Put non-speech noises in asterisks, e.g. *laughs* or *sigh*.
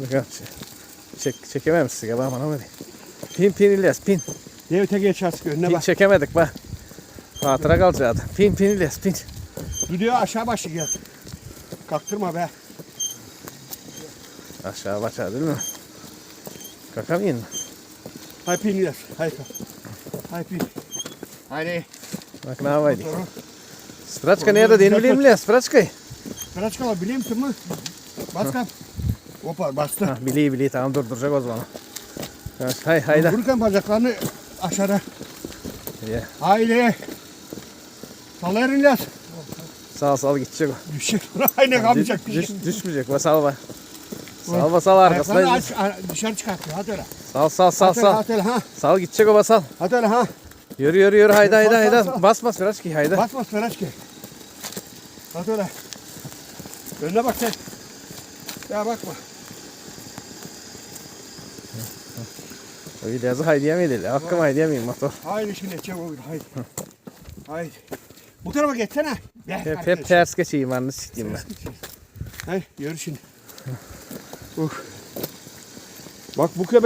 Bakalım. Çek, çekememişsin ya bana hadi. Pin pin İlyas pin. Ne öte geç artık önüne Pin bak. çekemedik bak. Hatıra kalacaktı. Pin pin İlyas pin. Gidiyor aşağı başı gel. Kaktırma be. Aşağı başa değil mi? Kakamayın mı? Hay pin gider. Hay pin. Hay pin. Haydi. Bak ne havaydı. Straçka nerede değil mi bileyim İlyas? Straçka'yı. Biraz kala biliyor musun Hoppa bastı. Ha, biliyi biliyi tamam durduracak o zaman. Evet, hay hayda. Vururken bacaklarını aşağıda. Ye. Haydi. Salayır İlyas. Sağ sağ gidecek o. Düşecek. *laughs* Aynen kalmayacak Düş, şey. düşmeyecek. Bak sal bak. Sal sal arkasına. aç, dışarı çıkartıyor. Hadi öyle. Sal sal sal sal. hadi öyle, ha. Sal gidecek o basal. Hadi öyle ha. Yürü yürü yürü hayda hayda Sal, sal, hayda. sal. Bas bas biraz ki hayda. Bas bas Ferhat ki. Hadi öyle. Önüne bak sen. Ya bakma. O İlyas'ı haydiye mi değil? Hakkım haydiye miyim motor? Haydi şimdi çabuk haydi. Haydi. Bu tarafa geçsene. Gel, Hep, hep ters geçeyim anını sikeyim ben. Haydi yürü şimdi. uh. Bak bu köpek